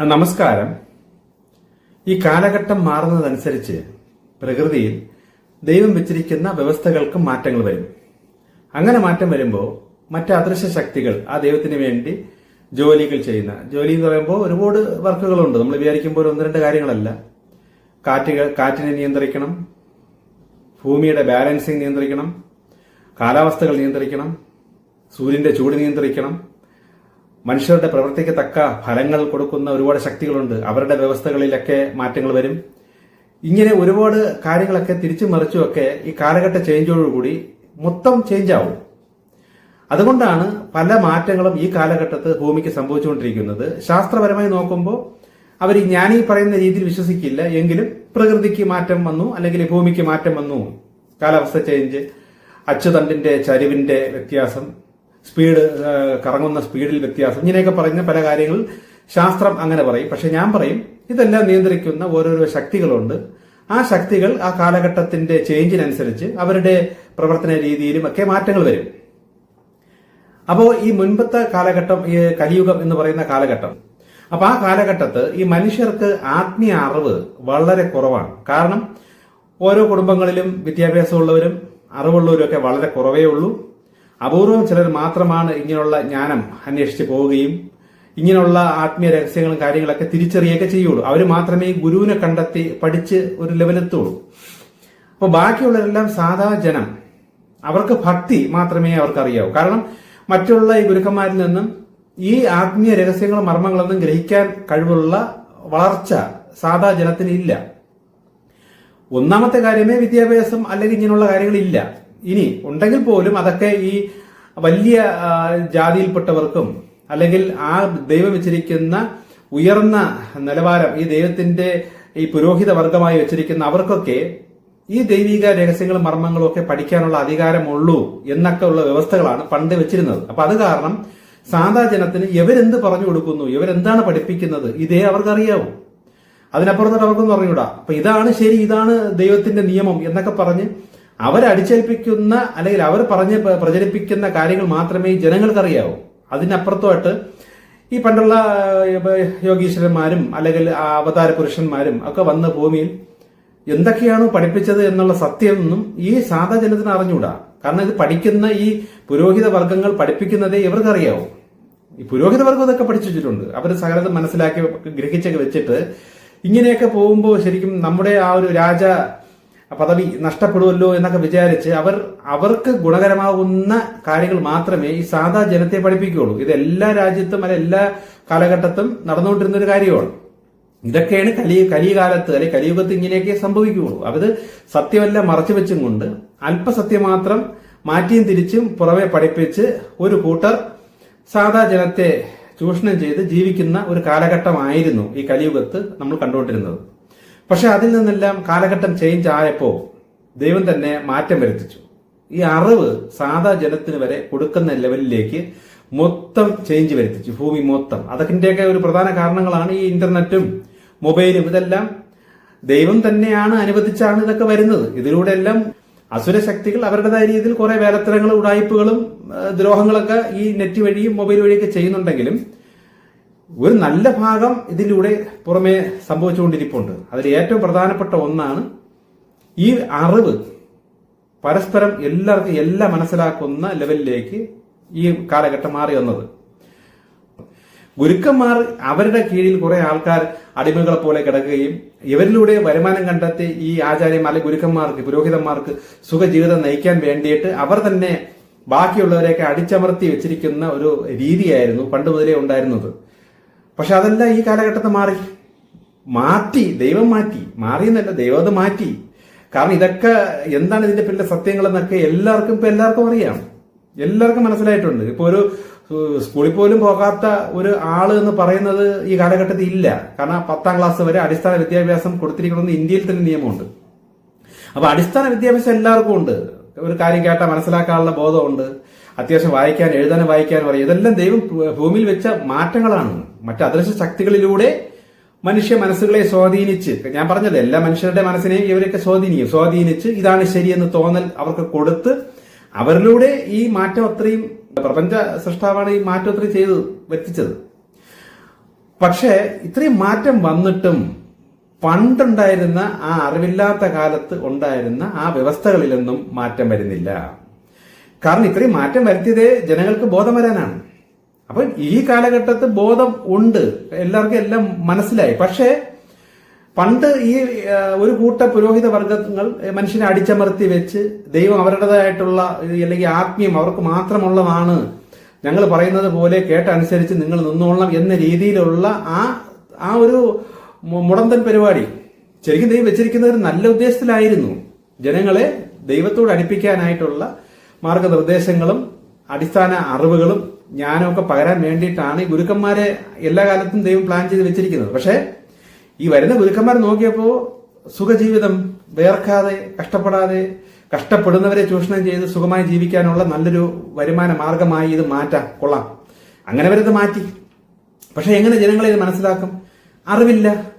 നമസ്കാരം. ഈ കാലഘട്ടം മാറുന്നതനുസരിച്ച് പ്രകൃതിയിൽ ദൈവം വെച്ചിരിക്കുന്ന വ്യവസ്ഥകൾക്കും മാറ്റങ്ങൾ വരും. അങ്ങനെ മാറ്റം വരുമ്പോൾ മറ്റ് അദൃശ്യ ശക്തികൾ ആ ദൈവത്തിന് വേണ്ടി ജോലികൾ ചെയ്യുന്ന ജോലി എന്ന് പറയുമ്പോൾ ഒരുപാട് വർക്കുകളുണ്ട്. നമ്മൾ വിചാരിക്കുമ്പോൾ ഒന്ന് രണ്ട് കാര്യങ്ങളല്ല. കാറ്റുകൾ കാറ്റിനെ നിയന്ത്രിക്കണം. ഭൂമിയുടെ ബാലൻസിങ് നിയന്ത്രിക്കണം. കാലാവസ്ഥകൾ നിയന്ത്രിക്കണം. സൂര്യന്റെ ചൂട് നിയന്ത്രിക്കണം. മനുഷ്യരുടെ പ്രവൃത്തിക്ക് തക്ക ഫലങ്ങൾ കൊടുക്കുന്ന ഒരുപാട് ശക്തികളുണ്ട്. അവരുടെ വ്യവസ്ഥകളിലൊക്കെ മാറ്റങ്ങൾ വരും. ഇങ്ങനെ ഒരുപാട് കാര്യങ്ങളൊക്കെ തിരിച്ചു മറിച്ചുമൊക്കെ ഈ കാലഘട്ട ചേഞ്ചോടുകൂടി മൊത്തം ചേഞ്ച് ആവും. അതുകൊണ്ടാണ് പല മാറ്റങ്ങളും ഈ കാലഘട്ടത്ത് ഭൂമിക്ക് സംഭവിച്ചുകൊണ്ടിരിക്കുന്നത്. ശാസ്ത്രപരമായി നോക്കുമ്പോൾ അവർ ഞാൻ ഈ പറയുന്ന രീതിയിൽ വിശ്വസിക്കില്ല. എങ്കിലും പ്രകൃതിക്ക് മാറ്റം വന്നു അല്ലെങ്കിൽ ഭൂമിക്ക് മാറ്റം വന്നു. കാലാവസ്ഥ ചേഞ്ച് അച്ചുതണ്ടിന്റെ ചരിവിന്റെ വ്യത്യാസം സ്പീഡ് കറങ്ങുന്ന സ്പീഡിൽ വ്യത്യാസം. ഇങ്ങനെയൊക്കെ പറയുന്ന പല കാര്യങ്ങൾ ശാസ്ത്രം അങ്ങനെ പറയും. പക്ഷെ ഞാൻ പറയും ഇതെല്ലാം നിയന്ത്രിക്കുന്ന ഓരോരോ ശക്തികളുണ്ട്. ആ ശക്തികൾ ആ കാലഘട്ടത്തിന്റെ ചേഞ്ചിനനുസരിച്ച് അവരുടെ പ്രവർത്തന രീതിയിലും ഒക്കെ മാറ്റങ്ങൾ വരും. അപ്പോൾ ഈ മുൻപത്തെ കാലഘട്ടം ഈ കലിയുഗം എന്ന് പറയുന്ന കാലഘട്ടം അപ്പൊ ആ കാലഘട്ടത്ത് ഈ മനുഷ്യർക്ക് ആത്മീയ അറിവ് വളരെ കുറവാണ്. കാരണം ഓരോ കുടുംബങ്ങളിലും വിദ്യാഭ്യാസമുള്ളവരും അറിവുള്ളവരും ഒക്കെ വളരെ കുറവേ ഉള്ളൂ. അപൂർവം ചിലർ മാത്രമാണ് ഇങ്ങനെയുള്ള ജ്ഞാനം അന്വേഷിച്ച് പോവുകയും ഇങ്ങനെയുള്ള ആത്മീയ രഹസ്യങ്ങളും കാര്യങ്ങളൊക്കെ തിരിച്ചറിയുകയൊക്കെ ചെയ്യുള്ളൂ. അവർ മാത്രമേ ഗുരുവിനെ കണ്ടെത്തി പഠിച്ച് ഒരു ലെവലെത്തുള്ളൂ. അപ്പൊ ബാക്കിയുള്ളവരെല്ലാം സാധാ ജനം. അവർക്ക് ഭക്തി മാത്രമേ അവർക്ക് അറിയാവൂ കാരണം മറ്റുള്ള ഈ ഗുരുക്കന്മാരിൽ നിന്നും ഈ ആത്മീയ രഹസ്യങ്ങളും മർമ്മങ്ങളൊന്നും ഗ്രഹിക്കാൻ കഴിവുള്ള വളർച്ച സാധാ ജനത്തിന് ഇല്ല. ഒന്നാമത്തെ കാര്യമേ വിദ്യാഭ്യാസം അല്ലെങ്കിൽ ഇങ്ങനെയുള്ള കാര്യങ്ങളില്ല. ഇനി ഉണ്ടെങ്കിൽ പോലും അതൊക്കെ ഈ വലിയ ജാതിയിൽപ്പെട്ടവർക്കും അല്ലെങ്കിൽ ആ ദൈവം വെച്ചിരിക്കുന്ന ഉയർന്ന നിലവാരം ഈ ദൈവത്തിന്റെ ഈ പുരോഹിത വർഗമായി വെച്ചിരിക്കുന്ന അവർക്കൊക്കെ ഈ ദൈവിക രഹസ്യങ്ങളും മർമ്മങ്ങളും ഒക്കെ പഠിക്കാനുള്ള അധികാരമുള്ളൂ എന്നൊക്കെ ഉള്ള വ്യവസ്ഥകളാണ് പണ്ട് വെച്ചിരുന്നത്. അപ്പൊ അത് കാരണം സാധാ ജനത്തിന് ഇവരെന്ത് പറഞ്ഞു കൊടുക്കുന്നു ഇവരെന്താണ് പഠിപ്പിക്കുന്നത് ഇതേ അവർക്കറിയാവൂ. അതിനപ്പുറത്തോട്ട് അവർക്കൊന്നും അറിഞ്ഞൂടാ. അപ്പൊ ഇതാണ് ശരി ഇതാണ് ദൈവത്തിന്റെ നിയമം എന്നൊക്കെ പറഞ്ഞ് അവരടിച്ചേൽപ്പിക്കുന്ന അല്ലെങ്കിൽ അവർ പറഞ്ഞ് പ്രചരിപ്പിക്കുന്ന കാര്യങ്ങൾ മാത്രമേ ഈ ജനങ്ങൾക്ക് അറിയാവൂ അതിനപ്പുറത്തോട്ട് ഈ പണ്ടുള്ള യോഗീശ്വരന്മാരും അല്ലെങ്കിൽ അവതാര പുരുഷന്മാരും ഒക്കെ വന്ന ഭൂമിയിൽ എന്തൊക്കെയാണോ പഠിപ്പിച്ചത് എന്നുള്ള സത്യമൊന്നും ഈ സാധാ ജനത്തിന് അറിഞ്ഞൂടാ. കാരണം ഇത് പഠിക്കുന്ന ഈ പുരോഹിത വർഗങ്ങൾ പഠിപ്പിക്കുന്നതേ ഇവർക്കറിയാവൂ. ഈ പുരോഹിത വർഗം ഇതൊക്കെ പഠിച്ചു വെച്ചിട്ടുണ്ട്. അവർ സകലത് മനസ്സിലാക്കി ഗ്രഹിച്ചൊക്കെ വെച്ചിട്ട് ഇങ്ങനെയൊക്കെ പോകുമ്പോൾ ശരിക്കും നമ്മുടെ ആ ഒരു രാജ പദവി നഷ്ടപ്പെടുമല്ലോ എന്നൊക്കെ വിചാരിച്ച് അവർ അവർക്ക് ഗുണകരമാകുന്ന കാര്യങ്ങൾ മാത്രമേ ഈ സാധാ ജനത്തെ പഠിപ്പിക്കുകയുള്ളൂ. ഇത് എല്ലാ രാജ്യത്തും അല്ല എല്ലാ കാലഘട്ടത്തും നടന്നുകൊണ്ടിരുന്ന ഒരു കാര്യമാണ്. ഇതൊക്കെയാണ് കലി കലികാലത്ത് അല്ലെ കലിയുഗത്ത് ഇങ്ങനെയൊക്കെ സംഭവിക്കുകയുള്ളൂ. അവർ സത്യമല്ല മറച്ചു വെച്ചും കൊണ്ട് അല്പസത്യം മാത്രം മാറ്റിയും തിരിച്ചും പുറമെ പഠിപ്പിച്ച് ഒരു കൂട്ടർ സാധാ ജനത്തെ ചൂഷണം ചെയ്ത് ജീവിക്കുന്ന ഒരു കാലഘട്ടമായിരുന്നു ഈ കലിയുഗത്ത് നമ്മൾ കണ്ടുകൊണ്ടിരുന്നത്. പക്ഷെ അതിൽ നിന്നെല്ലാം കാലഘട്ടം ചേഞ്ച് ആയപ്പോൾ ദൈവം തന്നെ മാറ്റം വരുത്തിച്ചു. ഈ അറിവ് സാധാ ജനത്തിന് വരെ കൊടുക്കുന്ന ലെവലിലേക്ക് മൊത്തം ചേഞ്ച് വരുത്തിച്ചു. ഭൂമി മൊത്തം. അതൊക്കെയൊക്കെ ഒരു പ്രധാന കാരണങ്ങളാണ് ഈ ഇന്റർനെറ്റും മൊബൈലും ഇതെല്ലാം. ദൈവം തന്നെയാണ് അനുവദിച്ചാണ് ഇതൊക്കെ വരുന്നത്. ഇതിലൂടെ എല്ലാം അസുര ശക്തികൾ അവരുടേതായ രീതിയിൽ കുറെ വേലത്തരങ്ങളും ഉടായ്പകളും ദ്രോഹങ്ങളൊക്കെ ഈ നെറ്റ് വഴിയും മൊബൈൽ വഴിയൊക്കെ ചെയ്യുന്നുണ്ടെങ്കിലും ഒരു നല്ല ഭാഗം ഇതിലൂടെ പുറമെ സംഭവിച്ചുകൊണ്ടിരിപ്പുണ്ട്. അതിൽ ഏറ്റവും പ്രധാനപ്പെട്ട ഒന്നാണ് ഈ അറിവ് പരസ്പരം എല്ലാവർക്കും എല്ലാം മനസ്സിലാക്കുന്ന ലെവലിലേക്ക് ഈ കാലഘട്ടം മാറി വന്നത്. ഗുരുക്കന്മാർ അവരുടെ കീഴിൽ കുറെ ആൾക്കാർ അടിമകളെ പോലെ കിടക്കുകയും ഇവരിലൂടെ വരുമാനം കണ്ടെത്തി ഈ ആചാര്യന്മാർ അല്ലെങ്കിൽ ഗുരുക്കന്മാർക്ക് പുരോഹിതന്മാർക്ക് സുഖജീവിതം നയിക്കാൻ വേണ്ടിയിട്ട് അവർ തന്നെ ബാക്കിയുള്ളവരെയൊക്കെ അടിച്ചമർത്തി വെച്ചിരിക്കുന്ന ഒരു രീതിയായിരുന്നു പണ്ട് മുതലേ ഉണ്ടായിരുന്നത്. പക്ഷെ അതെല്ലാം ഈ കാലഘട്ടത്തിൽ മാറി. മാറ്റി ദൈവം മാറ്റി. മാറിയെന്നല്ല ദൈവം അത് മാറ്റി. കാരണം ഇതൊക്കെ എന്താണ് ഇതിന്റെ പിന്നിലെ സത്യങ്ങൾ എന്നൊക്കെ എല്ലാവർക്കും ഇപ്പൊ എല്ലാവർക്കും അറിയാം. എല്ലാവർക്കും മനസ്സിലായിട്ടുണ്ട്. ഇപ്പൊ ഒരു സ്കൂളിൽ പോലും പോകാത്ത ഒരു ആൾ എന്ന് പറയുന്നത് ഈ കാലഘട്ടത്തിൽ ഇല്ല. കാരണം പത്താം ക്ലാസ് വരെ അടിസ്ഥാന വിദ്യാഭ്യാസം കൊടുത്തിരിക്കണമെന്ന് ഇന്ത്യയിൽ തന്നെ നിയമമുണ്ട്. അപ്പൊ അടിസ്ഥാന വിദ്യാഭ്യാസം എല്ലാവർക്കും ഉണ്ട്. ഒരു കാര്യം കേട്ടാൽ മനസ്സിലാക്കാനുള്ള ബോധമുണ്ട്. അത്യാവശ്യം വായിക്കാൻ എഴുതാനും വായിക്കാനും അറിയാം. ഇതെല്ലാം ദൈവം ഭൂമിയിൽ വെച്ച മാറ്റങ്ങളാണ്. മറ്റ് അദൃശ്യ ശക്തികളിലൂടെ മനുഷ്യ മനസ്സുകളെ സ്വാധീനിച്ച് ഞാൻ പറഞ്ഞത് എല്ലാ മനുഷ്യരുടെ മനസ്സിനെയും ഇവരൊക്കെ സ്വാധീനിക്കും. സ്വാധീനിച്ച് ഇതാണ് ശരിയെന്ന് തോന്നൽ അവർക്ക് കൊടുത്ത് അവരിലൂടെ ഈ മാറ്റം അത്രയും പ്രപഞ്ച സൃഷ്ടാവാണ് ഈ മാറ്റം അത്രയും ചെയ്ത് വരുത്തിച്ചത്. പക്ഷേ ഇത്രയും മാറ്റം വന്നിട്ടും പണ്ടുണ്ടായിരുന്ന ആ അറിവില്ലാത്ത കാലത്ത് ഉണ്ടായിരുന്ന ആ വ്യവസ്ഥകളിലൊന്നും മാറ്റം വരുന്നില്ല. കാരണം ഇത്രയും മാറ്റം വരുത്തിയതേ ജനങ്ങൾക്ക് ബോധം വരാനാണ്. അപ്പൊ ഈ കാലഘട്ടത്ത് ബോധം ഉണ്ട്. എല്ലാവർക്കും എല്ലാം മനസ്സിലായി. പക്ഷേ പണ്ട് ഈ ഒരു കൂട്ട പുരോഹിത വർഗങ്ങൾ മനുഷ്യനെ അടിച്ചമർത്തി വെച്ച് ദൈവം അവരുടേതായിട്ടുള്ള അല്ലെങ്കിൽ ആത്മീയം അവർക്ക് മാത്രമുള്ളതാണ്. ഞങ്ങൾ പറയുന്നത് പോലെ കേട്ടനുസരിച്ച് നിങ്ങൾ നിന്നോളണം എന്ന രീതിയിലുള്ള ആ ആ ഒരു മുടന്തൻ പരിപാടി. ശരിക്കും ദൈവം വെച്ചിരിക്കുന്നത് ഒരു നല്ല ഉദ്ദേശത്തിലായിരുന്നു. ജനങ്ങളെ ദൈവത്തോട് അടുപ്പിക്കാനായിട്ടുള്ള മാർഗനിർദ്ദേശങ്ങളും അടിസ്ഥാന അറിവുകളും ജ്ഞാനമൊക്കെ പകരാൻ വേണ്ടിയിട്ടാണ് ഈ ഗുരുക്കന്മാരെ എല്ലാ കാലത്തും ദൈവം പ്ലാൻ ചെയ്ത് വെച്ചിരിക്കുന്നത്. പക്ഷേ ഈ വരുന്ന ഗുരുക്കന്മാർ നോക്കിയപ്പോൾ സുഖജീവിതം വേർക്കാതെ കഷ്ടപ്പെടാതെ കഷ്ടപ്പെടുന്നവരെ ചൂഷണം ചെയ്ത് സുഖമായി ജീവിക്കാനുള്ള നല്ലൊരു വരുമാന മാർഗമായി ഇത് മാറ്റാം. കൊള്ളാം. അങ്ങനെ ഇത് മാറ്റി. പക്ഷെ എങ്ങനെ ജനങ്ങളെ ഇത് മനസ്സിലാക്കും? അറിവില്ല.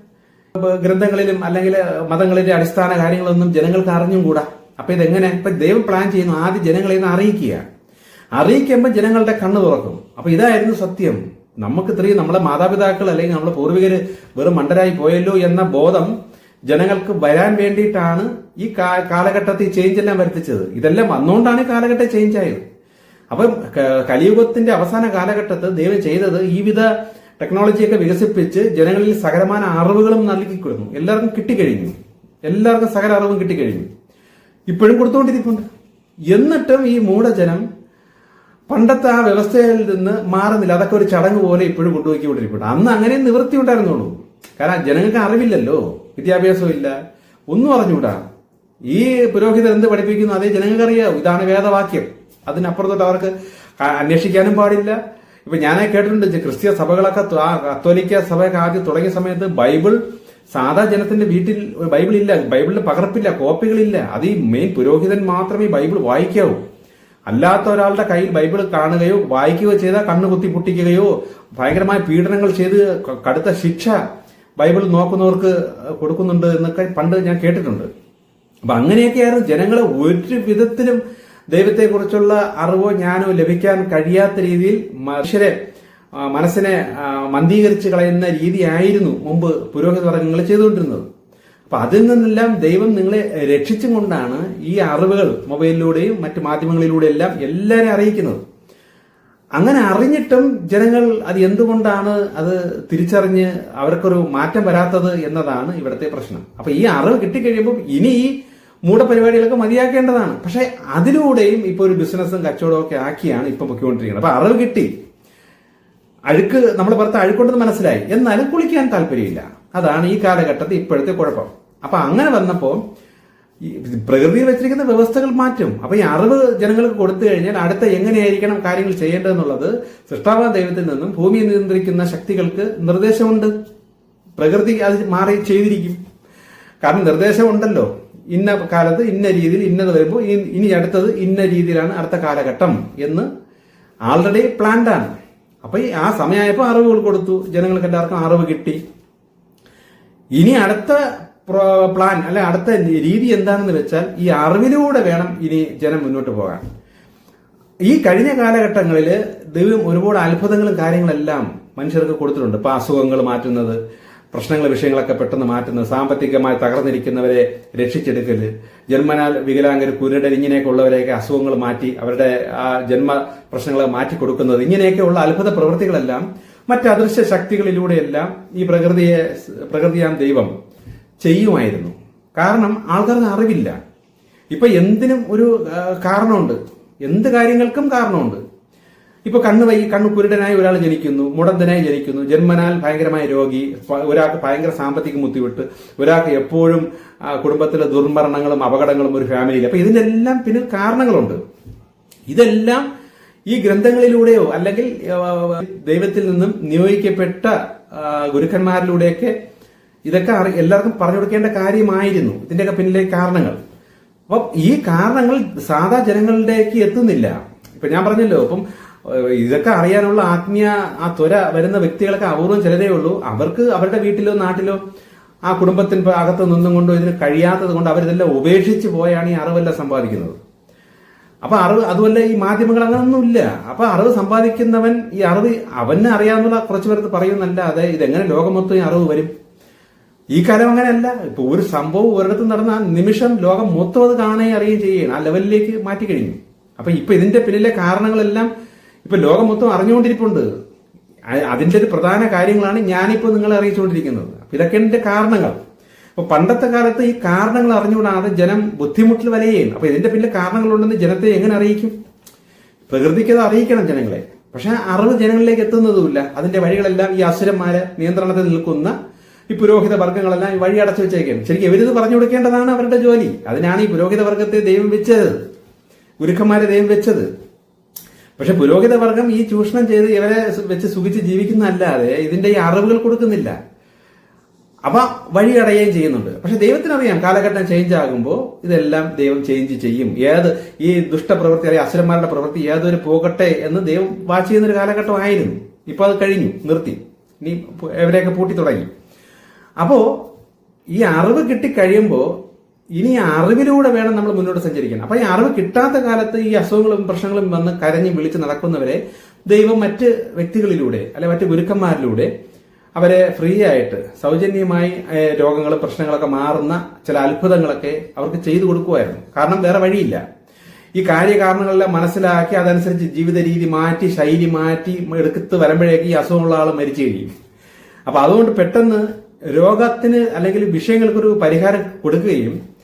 ഗ്രന്ഥങ്ങളിലും അല്ലെങ്കിൽ മതങ്ങളിലെ അടിസ്ഥാന കാര്യങ്ങളൊന്നും ജനങ്ങൾക്ക് അറിഞ്ഞും കൂടാ. അപ്പൊ ഇതെങ്ങനെ? ഇപ്പൊ ദൈവം പ്ലാൻ ചെയ്യുന്നു. ആദ്യം ജനങ്ങളെ ഇത് അറിയിക്കുക. അറിയിക്കുമ്പോൾ ജനങ്ങളുടെ കണ്ണ് തുറക്കും. അപ്പൊ ഇതായിരുന്നു സത്യം. നമുക്ക് ഇത്രയും നമ്മളെ മാതാപിതാക്കൾ അല്ലെങ്കിൽ നമ്മളെ പൂർവികർ വെറും മണ്ടരായി പോയല്ലോ എന്ന ബോധം ജനങ്ങൾക്ക് വരാൻ വേണ്ടിയിട്ടാണ് ഈ കാലഘട്ടത്തിൽ ചേഞ്ച് എല്ലാം വരുത്തിച്ചത്. ഇതെല്ലാം വന്നുകൊണ്ടാണ് ഈ കാലഘട്ടം ചേഞ്ച് ആയത്. അപ്പം കലിയുഗത്തിന്റെ അവസാന കാലഘട്ടത്ത് ദൈവം ചെയ്തത് ഈ വിധ ടെക്നോളജിയൊക്കെ വികസിപ്പിച്ച് ജനങ്ങളിൽ സകലമാന അറിവുകളും നൽകി കൊടുക്കുന്നു എല്ലാവർക്കും കിട്ടിക്കഴിഞ്ഞു. എല്ലാവർക്കും സകല അറിവും കിട്ടിക്കഴിഞ്ഞു. ഇപ്പോഴും കൊടുത്തുകൊണ്ടിരിക്കുന്നുണ്ട് എന്നിട്ടും ഈ മൂഢജനം പണ്ടത്തെ ആ വ്യവസ്ഥയിൽ നിന്ന് മാറുന്നില്ല. അതൊക്കെ ഒരു ചടങ്ങ് പോലെ ഇപ്പോഴും കൊണ്ടുപോയിക്കൊണ്ടിരിപ്പുണ്ട്. അന്ന് അങ്ങനെ നിവൃത്തി ഉണ്ടായിരുന്നുള്ളൂ. കാരണം ജനങ്ങൾക്ക് അറിവില്ലല്ലോ. വിദ്യാഭ്യാസവും ഇല്ല. ഒന്നും അറിഞ്ഞുകൂടാ. ഈ പുരോഹിതർ എന്ത് പഠിപ്പിക്കുന്നു? അതേ ജനങ്ങൾക്ക് അറിയാവൂ ഇതാണ് വേദവാക്യം. അതിനപ്പുറത്തോട്ട് അവർക്ക് അന്വേഷിക്കാനും പാടില്ല. ഇപ്പൊ ഞാൻ കേട്ടിട്ടുണ്ട് ക്രിസ്ത്യ സഭകളൊക്കെ കത്തോലിക്ക സഭയൊക്കെ ആദ്യം തുടങ്ങിയ സമയത്ത് ബൈബിൾ സാധാ ജനത്തിന്റെ വീട്ടിൽ ബൈബിൾ ഇല്ല ബൈബിളിന് പകർപ്പില്ല കോപ്പികളില്ല. അത് ഈ മെയിൻ പുരോഹിതൻ മാത്രമേ ബൈബിൾ വായിക്കാവൂ. അല്ലാത്ത ഒരാളുടെ കയ്യിൽ ബൈബിൾ കാണുകയോ വായിക്കുകയോ ചെയ്താൽ കണ്ണു കുത്തി പൊട്ടിക്കുകയോ ഭയങ്കരമായ പീഡനങ്ങൾ ചെയ്ത് കടുത്ത ശിക്ഷ ബൈബിൾ നോക്കുന്നവർക്ക് കൊടുക്കുന്നുണ്ട് എന്നൊക്കെ പണ്ട് ഞാൻ കേട്ടിട്ടുണ്ട്. അപ്പൊ അങ്ങനെയൊക്കെയായിരുന്നു ജനങ്ങളെ ഒരു വിധത്തിലും ദൈവത്തെക്കുറിച്ചുള്ള അറിവോ ജ്ഞാനോ ലഭിക്കാൻ കഴിയാത്ത രീതിയിൽ മനുഷ്യരെ മനസ്സിനെ മന്ദീകരിച്ച് കളയുന്ന രീതിയായിരുന്നു മുമ്പ് പുരോഹിത വർഗങ്ങൾ ചെയ്തുകൊണ്ടിരുന്നത്. അപ്പൊ അതിൽ നിന്നെല്ലാം ദൈവം നിങ്ങളെ രക്ഷിച്ചും കൊണ്ടാണ് ഈ അറിവുകൾ മൊബൈലിലൂടെയും മറ്റു മാധ്യമങ്ങളിലൂടെ എല്ലാം എല്ലാവരെയും അറിയിക്കുന്നത്. അങ്ങനെ അറിഞ്ഞിട്ടും ജനങ്ങൾ അത് എന്തുകൊണ്ടാണ് അത് തിരിച്ചറിഞ്ഞ് അവർക്കൊരു മാറ്റം വരാത്തത് എന്നതാണ് ഇവിടുത്തെ പ്രശ്നം. അപ്പൊ ഈ അറിവ് കിട്ടിക്കഴിയുമ്പോൾ ഇനി ഈ മൂടപരിപാടികളൊക്കെ മതിയാക്കേണ്ടതാണ്. പക്ഷെ അതിലൂടെയും ഇപ്പൊ ഒരു ബിസിനസ്സും കച്ചവടവും ഒക്കെ ആക്കിയാണ് ഇപ്പൊ പൊയ്ക്കൊണ്ടിരിക്കുന്നത്. അപ്പൊ അറിവ് കിട്ടി. അഴുക്ക് നമ്മൾ പുറത്ത് അഴുക്കുണ്ടെന്ന് മനസ്സിലായി. എന്നാലും കുളിക്കാൻ താല്പര്യമില്ല. അതാണ് ഈ കാലഘട്ടത്തിൽ ഇപ്പോഴത്തെ കുഴപ്പം. അപ്പൊ അങ്ങനെ വന്നപ്പോ ഈ പ്രകൃതിയിൽ വെച്ചിരിക്കുന്ന വ്യവസ്ഥകൾ മാറ്റും. അപ്പൊ ഈ അറിവ് ജനങ്ങൾക്ക് കൊടുത്തു കഴിഞ്ഞാൽ അടുത്ത എങ്ങനെയായിരിക്കണം കാര്യങ്ങൾ ചെയ്യേണ്ടതെന്നുള്ളത് സൃഷ്ടാവ ദൈവത്തിൽ നിന്നും ഭൂമിയെ നിയന്ത്രിക്കുന്ന ശക്തികൾക്ക് നിർദ്ദേശമുണ്ട്. പ്രകൃതി അത് മാറി ചെയ്തിരിക്കും. കാരണം നിർദ്ദേശമുണ്ടല്ലോ. ഇന്ന കാലത്ത് ഇന്ന രീതിയിൽ ഇന്നത് വരുമ്പോൾ ഇനി അടുത്തത് ഇന്ന രീതിയിലാണ് അടുത്ത കാലഘട്ടം എന്ന് ആൾറെഡി പ്ലാൻഡ് ആണ്. അപ്പൊ ഈ ആ സമയമായപ്പോൾ അറിവുകൾ കൊടുത്തു. ജനങ്ങൾക്ക് എല്ലാവർക്കും അറിവ് കിട്ടി. ഇനി അടുത്ത പ്ലാൻ അല്ലെ അടുത്ത രീതി എന്താണെന്ന് വെച്ചാൽ ഈ അറിവിലൂടെ വേണം ഇനി ജനം മുന്നോട്ട് പോകാൻ. ഈ കഴിഞ്ഞ കാലഘട്ടങ്ങളിൽ ദൈവം ഒരുപാട് അത്ഭുതങ്ങളും കാര്യങ്ങളെല്ലാം മനുഷ്യർക്ക് കൊടുത്തിട്ടുണ്ട്. ഇപ്പൊ അസുഖങ്ങൾ മാറ്റുന്നത് പ്രശ്നങ്ങൾ വിഷയങ്ങളൊക്കെ പെട്ടെന്ന് മാറ്റുന്നത് സാമ്പത്തികമായി തകർന്നിരിക്കുന്നവരെ രക്ഷിച്ചെടുക്കൽ ജന്മനാൽ വികലാംഗർ കുരുടർ ഇങ്ങനെയൊക്കെ ഉള്ളവരെയൊക്കെ അസുഖങ്ങൾ മാറ്റി അവരുടെ ആ ജന്മ പ്രശ്നങ്ങളെ മാറ്റി കൊടുക്കുന്നത് ഇങ്ങനെയൊക്കെയുള്ള അത്ഭുത പ്രവൃത്തികളെല്ലാം മറ്റ് അദൃശ്യ ശക്തികളിലൂടെയെല്ലാം ഈ പ്രകൃതിയെ പ്രകൃതിയാം ദൈവം ചെയ്യുമായിരുന്നു. കാരണം ആൾക്കാർക്ക് അറിവില്ല. ഇപ്പൊ എന്തിനും ഒരു കാരണമുണ്ട്. എന്ത് കാര്യങ്ങൾക്കും കാരണമുണ്ട്. ഇപ്പൊ കണ്ണു വൈകി കണ്ണു കുരുടനായി ഒരാൾ ജനിക്കുന്നു മുടന്തനായി ജനിക്കുന്നു ജന്മനാൽ ഭയങ്കരമായ രോഗി ഒരാൾക്ക് ഭയങ്കര സാമ്പത്തിക മുത്തിവിട്ട് ഒരാൾക്ക് എപ്പോഴും കുടുംബത്തിലെ ദുർമരണങ്ങളും അപകടങ്ങളും ഒരു ഫാമിലിയിൽ അപ്പൊ ഇതിനെല്ലാം പിന്നെ കാരണങ്ങളുണ്ട്. ഇതെല്ലാം ഈ ഗ്രന്ഥങ്ങളിലൂടെയോ അല്ലെങ്കിൽ ദൈവത്തിൽ നിന്നും നിയോഗിക്കപ്പെട്ട ഗുരുക്കന്മാരിലൂടെയൊക്കെ ഇതൊക്കെ അറി- എല്ലാവർക്കും പറഞ്ഞു കൊടുക്കേണ്ട കാര്യമായിരുന്നു. ഇതിന്റെയൊക്കെ പിന്നിലെ കാരണങ്ങൾ. അപ്പം ഈ കാരണങ്ങൾ സാധാ ജനങ്ങളിലേക്ക് എത്തുന്നില്ല. ഇപ്പൊ ഞാൻ പറഞ്ഞല്ലോ അപ്പം ഇതൊക്കെ അറിയാനുള്ള ആത്മീയ ആ ത്വര വരുന്ന വ്യക്തികളൊക്കെ അപൂർവം ചിലരേ ഉള്ളൂ. അവർക്ക് അവരുടെ വീട്ടിലോ നാട്ടിലോ ആ കുടുംബത്തിന് അകത്ത് നിന്നും കൊണ്ടോ ഇതിന് കഴിയാത്തത് കൊണ്ട് അവരിതെല്ലാം ഉപേക്ഷിച്ച് പോയാണ് ഈ അറിവെല്ലാം സമ്പാദിക്കുന്നത്. അപ്പൊ അറിവ് അതുമല്ല ഈ മാധ്യമങ്ങൾ അങ്ങനൊന്നുമില്ല. അപ്പൊ അറിവ് സമ്പാദിക്കുന്നവൻ ഈ അറിവ് അവന് അറിയാവുന്ന കുറച്ചു പേർക്ക് പറയുന്നല്ലാതെ ഇതെങ്ങനെ ലോകം മൊത്തം അറിവ് വരും? ഈ കാലം അങ്ങനെയല്ല. ഇപ്പൊ ഒരു സംഭവം ഒരിടത്ത് നടന്ന ആ നിമിഷം ലോകം മൊത്തം അത് കാണുകയും അറിയുകയും ചെയ്യുകയാണ്. ആ ലെവലിലേക്ക് മാറ്റി കഴിഞ്ഞു. അപ്പൊ ഇപ്പൊ ഇതിന്റെ പിന്നിലെ കാരണങ്ങളെല്ലാം ഇപ്പൊ ലോകം മൊത്തം അറിഞ്ഞുകൊണ്ടിരിപ്പുണ്ട്. അതിന്റെ ഒരു പ്രധാന കാര്യങ്ങളാണ് ഞാനിപ്പോ നിങ്ങളെ അറിയിച്ചുകൊണ്ടിരിക്കുന്നത്. ഇതൊക്കെ ഇതിന്റെ കാരണങ്ങൾ. അപ്പൊ പണ്ടത്തെ കാലത്ത് ഈ കാരണങ്ങൾ അറിഞ്ഞുകൂടാതെ ജനം ബുദ്ധിമുട്ടിൽ വലയുകയും. അപ്പൊ ഇതിന്റെ പിന്നിലെ കാരണങ്ങളുണ്ടെന്ന് ജനത്തെ എങ്ങനെ അറിയിക്കും? പ്രകൃതിക്ക് അത് അറിയിക്കണം ജനങ്ങളെ. പക്ഷെ അറിവ് ജനങ്ങളിലേക്ക് എത്തുന്നതുമില്ല. അതിന്റെ വഴികളെല്ലാം ഈ അസുരന്മാരെ നിയന്ത്രണത്തിൽ നിൽക്കുന്ന ഈ പുരോഹിത വർഗങ്ങളെല്ലാം ഈ വഴി അടച്ചു വെച്ചേക്കാണ് ശരിക്കും ഇവരിത് പറഞ്ഞു കൊടുക്കേണ്ടതാണ് അവരുടെ ജോലി. അതിനാണ് ഈ പുരോഹിത വർഗത്തെ ദൈവം വെച്ചത്. ഗുരുക്കന്മാരെ ദൈവം വെച്ചത്. പക്ഷെ പുരോഹിത വർഗം ഈ ചൂഷണം ചെയ്ത് ഇവരെ വെച്ച് സുഖിച്ച് ജീവിക്കുന്നതല്ലാതെ ഇതിന്റെ ഈ അറിവുകൾ കൊടുക്കുന്നില്ല. അവ വഴി അടയുകയും ചെയ്യുന്നുണ്ട്. പക്ഷെ ദൈവത്തിനറിയാം കാലഘട്ടം ചേഞ്ച് ആകുമ്പോൾ ഇതെല്ലാം ദൈവം ചേഞ്ച് ചെയ്യും. ഏത് ഈ ദുഷ്ടപ്രവൃത്തി അല്ലെങ്കിൽ അസുരന്മാരുടെ പ്രവൃത്തി ഏതൊരു പോകട്ടെ എന്ന് ദൈവം വാച്ച് ചെയ്യുന്ന ഒരു കാലഘട്ടമായിരുന്നു ഇപ്പൊ അത് കഴിഞ്ഞു നിർത്തി. ഇനി എവരെയൊക്കെ പൂട്ടി തുടങ്ങി. അപ്പോ ഈ അറിവ് കിട്ടിക്കഴിയുമ്പോൾ ഇനി അറിവിലൂടെ വേണം നമ്മൾ മുന്നോട്ട് സഞ്ചരിക്കാൻ. അപ്പൊ ഈ അറിവ് കിട്ടാത്ത കാലത്ത് ഈ അസുഖങ്ങളും പ്രശ്നങ്ങളും വന്ന് കരഞ്ഞ് വിളിച്ച് നടക്കുന്നവരെ ദൈവം മറ്റ് വ്യക്തികളിലൂടെ അല്ലെ മറ്റ് ഗുരുക്കന്മാരിലൂടെ അവരെ ഫ്രീ ആയിട്ട് സൗജന്യമായി രോഗങ്ങൾ പ്രശ്നങ്ങളൊക്കെ മാറുന്ന ചില അത്ഭുതങ്ങളൊക്കെ അവർക്ക് ചെയ്തു കൊടുക്കുമായിരുന്നു. കാരണം വേറെ വഴിയില്ല. ഈ കാര്യകാരണങ്ങളെല്ലാം മനസ്സിലാക്കി അതനുസരിച്ച് ജീവിത രീതി മാറ്റി ശൈലി മാറ്റി എടുക്കത്ത് വരുമ്പോഴേക്ക് ഈ അസുഖമുള്ള ആൾ മരിച്ചു കഴിയും. അപ്പൊ അതുകൊണ്ട് പെട്ടെന്ന് രോഗത്തിന് അല്ലെങ്കിൽ വിഷയങ്ങൾക്കൊരു പരിഹാരം കൊടുക്കുകയും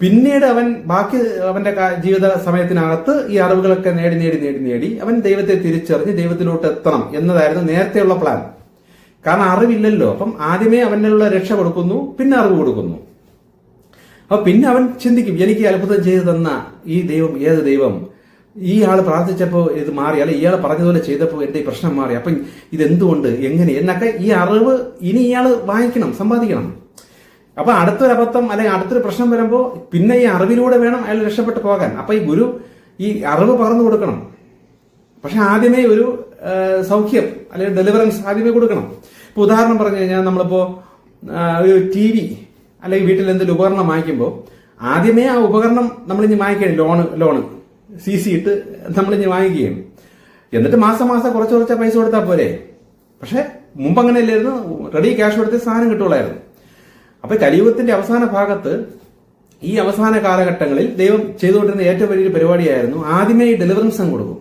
പിന്നീട് അവൻ ബാക്കി അവന്റെ ജീവിത സമയത്തിനകത്ത് ഈ അറിവുകളൊക്കെ നേടി നേടി നേടി നേടി അവൻ ദൈവത്തെ തിരിച്ചറിഞ്ഞ് ദൈവത്തിലോട്ട് എത്തണം എന്നതായിരുന്നു നേരത്തെയുള്ള പ്ലാൻ. കാരണം അറിവില്ലല്ലോ. അപ്പം ആദ്യമേ അവനുള്ള രക്ഷ കൊടുക്കുന്നു പിന്നെ അറിവ് കൊടുക്കുന്നു. അപ്പൊ പിന്നെ അവൻ ചിന്തിക്കും എനിക്ക് അത്ഭുതം ചെയ്തു തന്ന ഈ ദൈവം ഏത് ദൈവം? ഈ ആൾ പ്രാർത്ഥിച്ചപ്പോൾ ഇത് മാറി അല്ലെ ഇയാൾ പറഞ്ഞതുപോലെ ചെയ്തപ്പോൾ എന്റെ ഈ പ്രശ്നം മാറി? അപ്പം ഇതെന്തുകൊണ്ട്? എങ്ങനെ? എന്നൊക്കെ ഈ അറിവ് ഇനി ഇയാൾ വാങ്ങിക്കണം സമ്പാദിക്കണം. അപ്പൊ അടുത്തൊരു അബദ്ധം അല്ലെങ്കിൽ അടുത്തൊരു പ്രശ്നം വരുമ്പോൾ പിന്നെ ഈ അറിവിലൂടെ വേണം അയാൾ രക്ഷപ്പെട്ടു പോകാൻ. അപ്പൊ ഈ ഗുരു ഈ അറിവ് പകർന്നു കൊടുക്കണം. പക്ഷെ ആദ്യമേ ഒരു സൗഖ്യം അല്ലെങ്കിൽ ഡെലിവറൻസ് ആദ്യമേ കൊടുക്കണം. ഇപ്പൊ ഉദാഹരണം പറഞ്ഞു കഴിഞ്ഞാൽ നമ്മളിപ്പോ ഒരു ടി വി അല്ലെങ്കിൽ വീട്ടിൽ എന്തെങ്കിലും ഉപകരണം വാങ്ങിക്കുമ്പോൾ ആദ്യമേ ആ ഉപകരണം നമ്മളിനി വാങ്ങിക്കണം ലോണ് ലോണ്. സി സി ഇട്ട് ഇനി വാങ്ങിക്കുകയും. എന്നിട്ട് മാസം മാസം കുറച്ച് കുറച്ച് പൈസ കൊടുത്താൽ പോരെ. പക്ഷെ മുമ്പ് അങ്ങനെയല്ലായിരുന്നു. റെഡി ക്യാഷ് കൊടുത്ത് സാധനം കിട്ടുള്ളായിരുന്നു അപ്പൊ കലിയുഗത്തിന്റെ അവസാന ഭാഗത്ത് ഈ അവസാന കാലഘട്ടങ്ങളിൽ ദൈവം ചെയ്തുകൊണ്ടിരുന്ന ഏറ്റവും വലിയൊരു പരിപാടിയായിരുന്നു ആദ്യമേ ഈ ഡെലിവറൻസും കൊടുക്കും.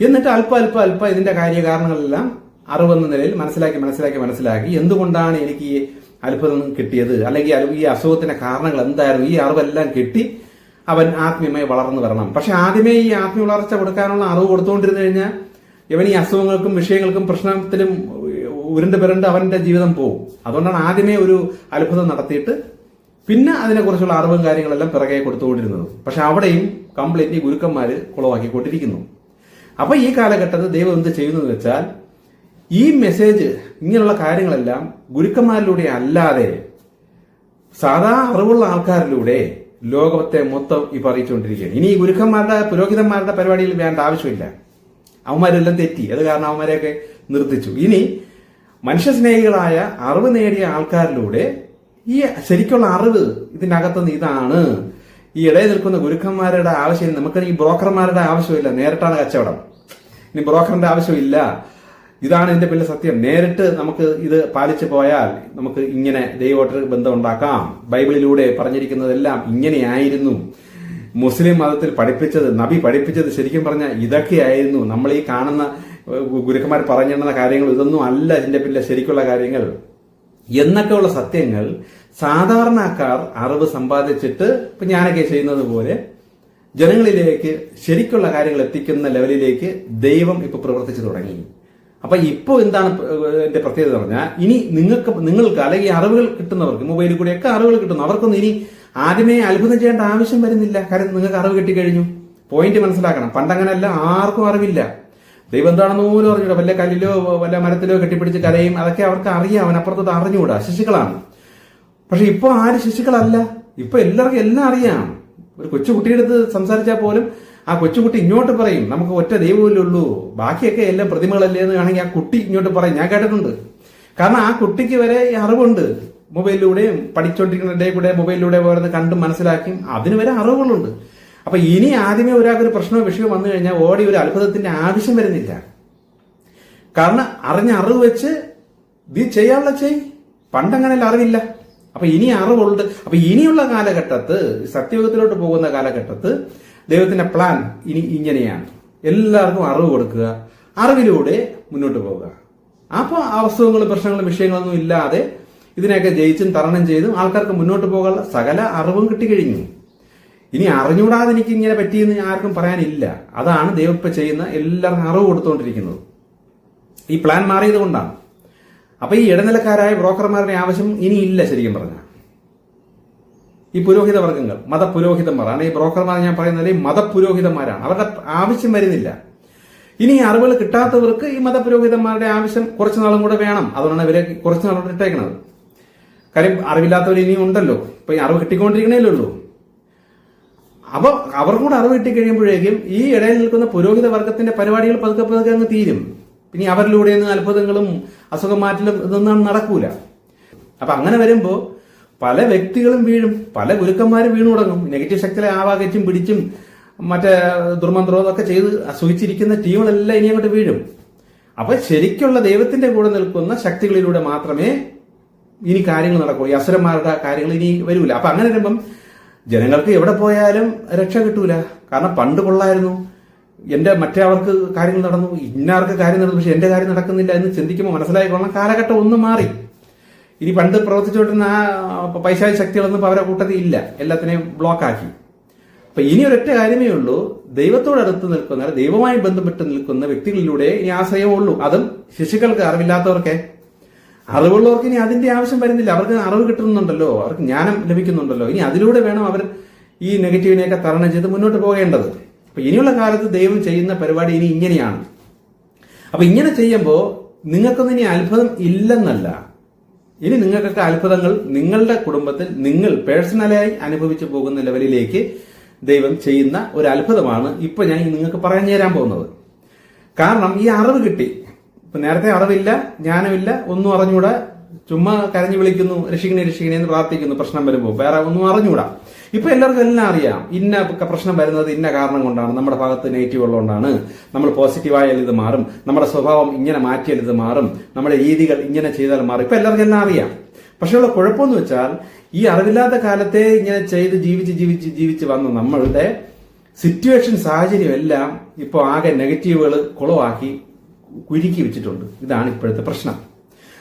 എന്നിട്ട് അല്പ അല്പ അല്പ ഇതിന്റെ കാര്യകാരണങ്ങളെല്ലാം അറിവെന്ന നിലയിൽ മനസ്സിലാക്കി മനസ്സിലാക്കി മനസ്സിലാക്കി എന്തുകൊണ്ടാണ് എനിക്ക് ഈ അത്ഭുതം കിട്ടിയത്? അല്ലെങ്കിൽ ഈ അസുഖത്തിന്റെ കാരണങ്ങൾ എന്തായിരുന്നു? ഈ അറിവെല്ലാം കിട്ടി അവൻ ആത്മീയമായി വളർന്നു വരണം. പക്ഷെ ആദ്യമേ ഈ ആത്മീയ വളർച്ച കൊടുക്കാനുള്ള അറിവ് കൊടുത്തുകൊണ്ടിരുന്നു കഴിഞ്ഞാൽ ഇവൻ ഈ അസുഖങ്ങൾക്കും വിഷയങ്ങൾക്കും പ്രശ്നത്തിലും ഉരുണ്ട് പിരണ്ട് അവന്റെ ജീവിതം പോവും. അതുകൊണ്ടാണ് ആദ്യമേ ഒരു അത്ഭുതം നടത്തിയിട്ട് പിന്നെ അതിനെക്കുറിച്ചുള്ള അറിവും കാര്യങ്ങളെല്ലാം പിറകെ കൊടുത്തുകൊണ്ടിരുന്നത്. പക്ഷെ അവിടെയും കംപ്ലീറ്റ് ഈ ഗുരുക്കന്മാർ കുളവാക്കിക്കൊണ്ടിരിക്കുന്നു. അപ്പൊ ഈ കാലഘട്ടത്തിൽ ദൈവം എന്ത് ചെയ്യുന്നു എന്ന് വെച്ചാൽ ഈ മെസ്സേജ് ഇങ്ങനെയുള്ള കാര്യങ്ങളെല്ലാം ഗുരുക്കന്മാരിലൂടെ അല്ലാതെ സാധാ അറിവുള്ള ആൾക്കാരിലൂടെ ലോകത്തെ മൊത്തം ഈ അറിയിച്ചുകൊണ്ടിരിക്കുകയാണ് ഇനി ഗുരുക്കന്മാരുടെ പുരോഹിതന്മാരുടെ പരിപാടിയിൽ വേണ്ട ആവശ്യമില്ല. അവന്മാരെല്ലാം തെറ്റി. അത് കാരണം അവന്മാരെയൊക്കെ നിർത്തിച്ചു ഇനി മനുഷ്യസ്നേഹികളായ അറിവ് നേടിയ ആൾക്കാരിലൂടെ ഈ ശരിക്കുള്ള അറിവ് ഇതിനകത്തുനിന്ന് ഇതാണ്. ഈ ഇടയിൽ നിൽക്കുന്ന ഗുരുക്കന്മാരുടെ ആവശ്യം നമുക്ക് ഈ ബ്രോക്കർമാരുടെ ആവശ്യമില്ല. നേരിട്ടാണ് കച്ചവടം. ഇനി ബ്രോക്കറിന്റെ ആവശ്യമില്ല. ഇതാണ് ഇതിന്റെ പിന്നിലെ സത്യം. നേരിട്ട് നമുക്ക് ഇത് പാലിച്ചു പോയാൽ നമുക്ക് ഇങ്ങനെ ദൈവമായിട്ട് ബന്ധം ഉണ്ടാക്കാം. ബൈബിളിലൂടെ പറഞ്ഞിരിക്കുന്നതെല്ലാം ഇങ്ങനെയായിരുന്നു. മുസ്ലിം മതത്തിൽ പഠിപ്പിച്ചത് നബി പഠിപ്പിച്ചത് ശരിക്കും പറഞ്ഞാൽ ഇതൊക്കെയായിരുന്നു. നമ്മൾ ഈ കാണുന്ന ഗുരുക്കന്മാർ പറഞ്ഞിരുന്ന കാര്യങ്ങൾ ഇതൊന്നും അല്ല ഇതിന്റെ പിന്നിലെ ശരിക്കുള്ള കാര്യങ്ങൾ. എന്നൊക്കെയുള്ള സത്യങ്ങൾ സാധാരണക്കാർ അറിവ് സമ്പാദിച്ചിട്ട് ഇപ്പൊ ഞാനൊക്കെ ചെയ്യുന്നത് പോലെ ജനങ്ങളിലേക്ക് ശരിക്കുള്ള കാര്യങ്ങൾ എത്തിക്കുന്ന ലെവലിലേക്ക് ദൈവം ഇപ്പൊ പ്രവർത്തിച്ചു തുടങ്ങി. അപ്പൊ ഇപ്പൊ എന്താണ് എന്റെ പ്രത്യേകത പറഞ്ഞാൽ ഇനി നിങ്ങൾക്ക് നിങ്ങൾക്ക് അല്ലെങ്കിൽ അറിവുകൾ കിട്ടുന്നവർക്ക് മൊബൈലിൽ കൂടെയൊക്കെ അറിവുകൾ കിട്ടുന്നു. അവർക്കൊന്നും ഇനി ആദ്യമേ അത്ഭുതം ചെയ്യേണ്ട ആവശ്യം വരുന്നില്ല. കാരണം നിങ്ങൾക്ക് അറിവ് കിട്ടിക്കഴിഞ്ഞു. പോയിന്റ് മനസ്സിലാക്കണം. പണ്ടങ്ങനെയല്ല ആർക്കും അറിവില്ല. ദൈവം എന്താണെന്ന് പോലും അറിഞ്ഞൂടാ വല്ല കല്ലിലോ വല്ല മരത്തിലോ കെട്ടിപ്പിടിച്ച് കരയും അതൊക്കെ അവർക്ക് അറിയാം. അവനപ്പുറത്തോട്ട് അറിഞ്ഞുകൂടാ. ശിശുക്കളാണ്. പക്ഷെ ഇപ്പൊ ആര് ശിശുക്കളല്ല? ഇപ്പൊ എല്ലാവർക്കും എല്ലാം അറിയാം. ഒരു കൊച്ചു കൊച്ചുകുട്ടിയെടുത്ത് സംസാരിച്ചാൽ പോലും ആ കൊച്ചുകുട്ടി ഇങ്ങോട്ട് പറയും നമുക്ക് ഒറ്റ ദൈവമല്ലേ ഉള്ളൂ. ബാക്കിയൊക്കെ എല്ലാം പ്രതിമകളല്ലേ എന്ന് വേണമെങ്കിൽ ആ കുട്ടി ഇങ്ങോട്ട് പറയും. ഞാൻ കേട്ടിട്ടുണ്ട്. കാരണം ആ കുട്ടിക്ക് വരെ ഈ അറിവുണ്ട്. മൊബൈലിലൂടെയും പഠിച്ചുകൊണ്ടിരിക്കുന്ന കൂടെ മൊബൈലിലൂടെ ഓരോന്ന് കണ്ടും മനസ്സിലാക്കിയും അതിന് വരെ അറിവുകളുണ്ട്. അപ്പൊ ഇനി ആദ്യമേ ഒരാൾക്കൊരു പ്രശ്നമോ വിഷയമോ വന്നു കഴിഞ്ഞാൽ ഓടി ഒരു അത്ഭുതത്തിന്റെ ആവശ്യം വരുന്നില്ല. കാരണം അറിഞ്ഞ അറിവ് വെച്ച് ഇത് ചെയ്യാനുള്ള ചെയ്. പണ്ടങ്ങനെ അറിവില്ല. അപ്പൊ ഇനി അറിവുണ്ട്. അപ്പൊ ഇനിയുള്ള കാലഘട്ടത്ത് സത്യയുഗത്തിലോട്ട് പോകുന്ന കാലഘട്ടത്ത് ദൈവത്തിന്റെ പ്ലാൻ ഇനി ഇങ്ങനെയാണ്. എല്ലാവർക്കും അറിവ് കൊടുക്കുക. അറിവിലൂടെ മുന്നോട്ട് പോവുക. അപ്പൊ അസുഖങ്ങളും പ്രശ്നങ്ങളും വിഷയങ്ങളൊന്നും ഇല്ലാതെ ഇതിനെയൊക്കെ ജയിച്ചും തരണം ചെയ്തും ആൾക്കാർക്ക് മുന്നോട്ട് പോകാനുള്ള സകല അറിവും കിട്ടിക്കഴിഞ്ഞു ഇനി അറിഞ്ഞുകൂടാതെ എനിക്ക് ഇങ്ങനെ പറ്റിയെന്ന് ആർക്കും പറയാനില്ല. അതാണ് ദൈവം ഇപ്പൊ ചെയ്യുന്ന എല്ലാവർക്കും അറിവ് കൊടുത്തുകൊണ്ടിരിക്കുന്നത് ഈ പ്ലാൻ മാറിയത് കൊണ്ടാണ്. അപ്പൊ ഈ ഇടനിലക്കാരായ ബ്രോക്കർമാരുടെ ആവശ്യം ഇനി ഇല്ല ശരിക്കും പറഞ്ഞ ഈ പുരോഹിത വർഗങ്ങൾ മതപുരോഹിതന്മാരാണ്. ഈ ബ്രോക്കർമാർ ഞാൻ പറയുന്നത് ഈ മതപുരോഹിതന്മാരാണ്. അവരുടെ ആവശ്യം വരുന്നില്ല. ഇനി ഈ അറിവുകൾ കിട്ടാത്തവർക്ക് ഈ മതപുരോഹിതന്മാരുടെ ആവശ്യം കുറച്ചു നാളും കൂടെ വേണം. അതുകൊണ്ടാണ് ഇവരെ കുറച്ചു കൂടെ ഇട്ടേക്കുന്നത് കാര്യം അറിവില്ലാത്തവർ ഇനിയും ഉണ്ടല്ലോ. ഇപ്പൊ ഈ അറിവ് കിട്ടിക്കൊണ്ടിരിക്കണേ ഉള്ളൂ. അപ്പൊ അവർക്കും കൂടെ അറിവ് കിട്ടിക്കഴിയുമ്പോഴേക്കും ഈ ഇടയിൽ നിൽക്കുന്ന പുരോഹിത വർഗത്തിന്റെ പരിപാടികൾ പതുക്കെ പതുക്കെ അങ്ങ് തീരും. ഇനി അവരിലൂടെ ഒന്നും അത്ഭുതങ്ങളും അസുഖം മാറ്റലും ഇതൊന്നും നടക്കൂല. അപ്പൊ അങ്ങനെ വരുമ്പോ പല വ്യക്തികളും വീഴും പല ഗുരുക്കന്മാരും വീണു തുടങ്ങും. നെഗറ്റീവ് ശക്തികളെ ആവാകച്ചും പിടിച്ചും മറ്റേ ദുർമന്ത്രവും ഒക്കെ ചെയ്ത് അസുഖിച്ചിരിക്കുന്ന ടീമുകളെല്ലാം ഇനി അങ്ങോട്ട് വീഴും. അപ്പൊ ശരിക്കുള്ള ദൈവത്തിന്റെ കൂടെ നിൽക്കുന്ന ശക്തികളിലൂടെ മാത്രമേ ഇനി കാര്യങ്ങൾ നടക്കൂ. ഈ അസുരന്മാരുടെ കാര്യങ്ങൾ ഇനി വരൂല. അപ്പൊ അങ്ങനെ വരുമ്പം ജനങ്ങൾക്ക് എവിടെ പോയാലും രക്ഷ കിട്ടൂല. കാരണം പണ്ട് കൊള്ളായിരുന്നു. എന്റെ മറ്റേ അവർക്ക് കാര്യങ്ങൾ നടന്നു. ഇന്നാർക്ക് കാര്യം നടന്നു. പക്ഷെ എന്റെ കാര്യം നടക്കുന്നില്ല എന്ന് ചിന്തിക്കുമ്പോൾ മനസ്സിലായിക്കൊള്ളണം കാലഘട്ടം ഒന്നും മാറി. ഇനി പണ്ട് പ്രവർത്തിച്ചുകൊണ്ടിരുന്ന ആ പൈശാചിക ശക്തികളൊന്നും അവരെ കൂട്ടത്തിൽ ഇല്ല. എല്ലാത്തിനെയും ബ്ലോക്കാക്കി അപ്പൊ ഇനി ഒരൊറ്റ കാര്യമേ ഉള്ളൂ. ദൈവത്തോടടുത്ത് നിൽക്കുന്ന ദൈവമായി ബന്ധപ്പെട്ട് നിൽക്കുന്ന വ്യക്തികളിലൂടെ ഇനി ആശ്രയമുള്ളൂ അതും ശിശുക്കൾക്ക് അറിവില്ലാത്തവർക്കെ. അറിവുള്ളവർക്ക് ഇനി അതിന്റെ ആവശ്യം വരുന്നില്ല. അവർക്ക് അറിവ് കിട്ടുന്നുണ്ടല്ലോ. അവർക്ക് ജ്ഞാനം ലഭിക്കുന്നുണ്ടല്ലോ. ഇനി അതിലൂടെ വേണം അവർ ഈ നെഗറ്റീവിനെയൊക്കെ തരണം ചെയ്ത് മുന്നോട്ട് പോകേണ്ടത്. അപ്പൊ ഇനിയുള്ള കാലത്ത് ദൈവം ചെയ്യുന്ന പരിപാടി ഇനി ഇങ്ങനെയാണ്. അപ്പൊ ഇങ്ങനെ ചെയ്യുമ്പോൾ നിങ്ങൾക്കൊന്നും ഇനി അത്ഭുതം ഇല്ലെന്നല്ല. ഇനി നിങ്ങൾക്കൊക്കെ അത്ഭുതങ്ങൾ നിങ്ങളുടെ കുടുംബത്തിൽ നിങ്ങൾ പേഴ്സണലായി അനുഭവിച്ചു പോകുന്ന ലെവലിലേക്ക് ദൈവം ചെയ്യുന്ന ഒരു അത്ഭുതമാണ് ഇപ്പൊ ഞാൻ നിങ്ങൾക്ക് പറയാൻ തരാൻ പോകുന്നത്. കാരണം ഈ അറിവ് കിട്ടി. ഇപ്പൊ നേരത്തെ അറിവില്ല ജ്ഞാനമില്ല ഒന്നും അറിഞ്ഞൂടാ. ചുമ്മാ കരഞ്ഞു വിളിക്കുന്നു രക്ഷിക്കണേ രക്ഷിക്കണേ എന്ന് പ്രാർത്ഥിക്കുന്നു പ്രശ്നം വരുമ്പോൾ വേറെ ഒന്നും അറിഞ്ഞൂടാ. ഇപ്പൊ എല്ലാവർക്കും എല്ലാം അറിയാം. ഇന്ന പ്രശ്നം വരുന്നത് ഇന്ന കാരണം കൊണ്ടാണ്. നമ്മുടെ ഭാഗത്ത് നെഗറ്റീവ് ഉള്ളതുകൊണ്ടാണ്. നമ്മൾ പോസിറ്റീവായാൽ ഇത് മാറും. നമ്മുടെ സ്വഭാവം ഇങ്ങനെ മാറ്റിയാൽ ഇത് മാറും. നമ്മുടെ രീതികൾ ഇങ്ങനെ ചെയ്താൽ മാറും. ഇപ്പൊ എല്ലാവർക്കും എല്ലാം അറിയാം. പക്ഷെ ഉള്ള കുഴപ്പമെന്ന് വെച്ചാൽ ഈ അറിവില്ലാത്ത കാലത്തെ ഇങ്ങനെ ചെയ്ത് ജീവിച്ച് ജീവിച്ച് ജീവിച്ച് വന്ന നമ്മളുടെ സിറ്റുവേഷൻ സാഹചര്യം എല്ലാം ഇപ്പോൾ ആകെ നെഗറ്റീവുകൾ കുളവാക്കി കുരുക്കി വെച്ചിട്ടുണ്ട്. ഇതാണ് ഇപ്പോഴത്തെ പ്രശ്നം.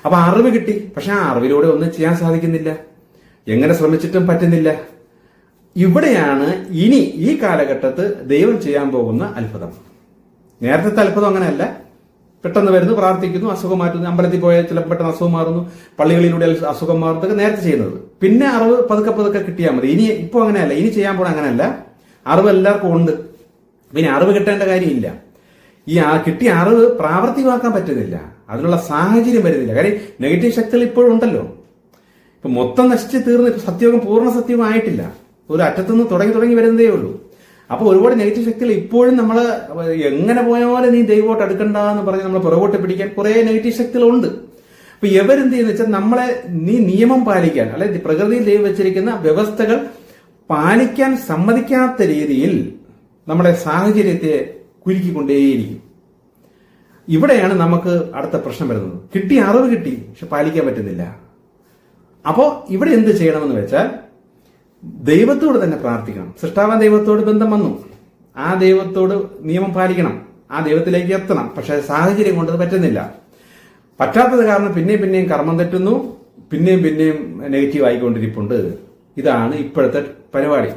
അപ്പൊ അറിവ് കിട്ടി. പക്ഷെ ആ അറിവിലൂടെ ഒന്നും ചെയ്യാൻ സാധിക്കുന്നില്ല. എങ്ങനെ ശ്രമിച്ചിട്ടും പറ്റുന്നില്ല. ഇവിടെയാണ് ഇനി ഈ കാലഘട്ടത്ത് ദൈവം ചെയ്യാൻ പോകുന്ന അത്ഭുതം. നേരത്തെ അത്ഭുതം അങ്ങനെയല്ല. പെട്ടെന്ന് വരുന്നു പ്രാർത്ഥിക്കുന്നു അസുഖം മാറ്റുന്നു അമ്പലത്തിൽ പോയാൽ ചിലപ്പോൾ പെട്ടെന്ന് അസുഖം മാറുന്നു പള്ളികളിലൂടെ അസുഖം മാറുന്നു ഇതൊക്കെ നേരത്തെ ചെയ്യുന്നത്. പിന്നെ അറിവ് പതുക്കെ പതുക്കെ കിട്ടിയാൽ മതി. ഇനി ഇപ്പോൾ അങ്ങനെയല്ല. ഇനി ചെയ്യാൻ പോണ അങ്ങനെയല്ല. അറിവ് എല്ലാവർക്കും ഉണ്ട്. പിന്നെ അറിവ് കിട്ടേണ്ട കാര്യമില്ല. ഈ കിട്ടിയ അറിവ് പ്രാവർത്തികമാക്കാൻ പറ്റുന്നില്ല. അതിനുള്ള സാഹചര്യം വരുന്നില്ല. കാര്യം നെഗറ്റീവ് ശക്തികൾ ഇപ്പോഴും ഉണ്ടല്ലോ. ഇപ്പൊ മൊത്തം നശിച്ച് തീർന്ന് സത്യയോഗം പൂർണ സത്യവും ആയിട്ടില്ല. ഒരു അറ്റത്തുനിന്ന് തുടങ്ങി തുടങ്ങി വരുന്നതേ ഉള്ളൂ. അപ്പൊ ഒരുപാട് നെഗറ്റീവ് ശക്തികൾ ഇപ്പോഴും നമ്മൾ എങ്ങനെ പോയാലും നീ ദൈവമായിട്ട് അടുക്കണ്ട എന്ന് പറഞ്ഞ് നമ്മൾ പുറകോട്ട് പിടിക്കാൻ കുറെ നെഗറ്റീവ് ശക്തികളുണ്ട്. അപ്പൊ എവരെന്ത് ചെയ്യുന്ന വെച്ചാൽ നമ്മളെ നീ നിയമം പാലിക്കാൻ അല്ലെ പ്രകൃതിയിൽ ദൈവം വെച്ചിരിക്കുന്ന വ്യവസ്ഥകൾ പാലിക്കാൻ സമ്മതിക്കാത്ത രീതിയിൽ നമ്മുടെ സാഹചര്യത്തെ കുരുക്കിക്കൊണ്ടേയിരിക്കും. ഇവിടെയാണ് നമുക്ക് അടുത്ത പ്രശ്നം വരുന്നത്. കിട്ടിയ അറിവ് കിട്ടി പക്ഷെ പാലിക്കാൻ പറ്റുന്നില്ല. അപ്പോ ഇവിടെ എന്ത് ചെയ്യണമെന്ന് വെച്ചാൽ ദൈവത്തോട് തന്നെ പ്രാർത്ഥിക്കണം. സൃഷ്ടാവ ദൈവത്തോട് ബന്ധം വന്നു. ആ ദൈവത്തോട് നിയമം പാലിക്കണം. ആ ദൈവത്തിലേക്ക് എത്തണം. പക്ഷെ സാഹചര്യം കൊണ്ട് പറ്റുന്നില്ല. പറ്റാത്തത് കാരണം പിന്നെയും പിന്നെയും കർമ്മം തെറ്റുന്നു. പിന്നെയും പിന്നെയും നെഗറ്റീവ് ആയിക്കൊണ്ടിരിപ്പുണ്ട്. ഇതാണ് ഇപ്പോഴത്തെ പരിപാടി.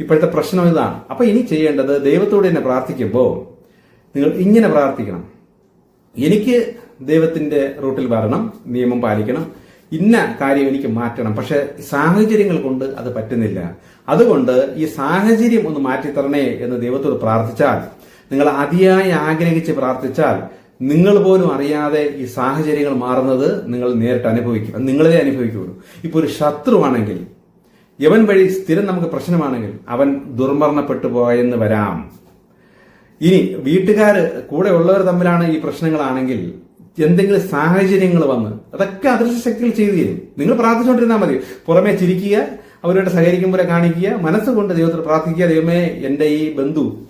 ഇപ്പോഴത്തെ പ്രശ്നം ഇതാണ്. അപ്പൊ ഇനി ചെയ്യേണ്ടത് ദൈവത്തോട് തന്നെ പ്രാർത്ഥിക്കുമ്പോൾ നിങ്ങൾ ഇങ്ങനെ പ്രാർത്ഥിക്കണം. എനിക്ക് ദൈവത്തിന്റെ റൂട്ടിൽ വരണം നിയമം പാലിക്കണം. ഇന്ന കാര്യം എനിക്ക് മാറ്റണം. പക്ഷെ സാഹചര്യങ്ങൾ കൊണ്ട് അത് പറ്റുന്നില്ല. അതുകൊണ്ട് ഈ സാഹചര്യം ഒന്ന് മാറ്റിത്തരണേ എന്ന് ദൈവത്തോട് പ്രാർത്ഥിച്ചാൽ നിങ്ങൾ അതിയായി ആഗ്രഹിച്ച് പ്രാർത്ഥിച്ചാൽ നിങ്ങൾ പോലും അറിയാതെ ഈ സാഹചര്യങ്ങൾ മാറുന്നത് നിങ്ങൾ നേരിട്ട് അനുഭവിക്കും. നിങ്ങളതേ നിങ്ങളെ അനുഭവിക്കുകയുള്ളൂ ഇപ്പൊ ഒരു ശത്രുവാണെങ്കിൽ യവൻ വഴി സ്ഥിരം നമുക്ക് പ്രശ്നമാണെങ്കിൽ അവൻ ദുർമരണപ്പെട്ടു പോയെന്ന് വരാം. ഇനി വീട്ടുകാർ കൂടെ ഉള്ളവർ തമ്മിലാണ് ഈ പ്രശ്നങ്ങളാണെങ്കിൽ എന്തെങ്കിലും സാഹചര്യങ്ങൾ വന്ന് അതൊക്കെ അദൃശ്യ ശക്തികൾ ചെയ്തു തരും. നിങ്ങൾ പ്രാർത്ഥിച്ചുകൊണ്ടിരുന്നാൽ മതി. പുറമെ ചിരിക്കുക അവരുമായിട്ട് സഹകരിക്കും പോലെ കാണിക്കുക മനസ്സുകൊണ്ട് ദൈവത്തിൽ പ്രാർത്ഥിക്കുക ദൈവമേ എന്റെ ഈ ബന്ധു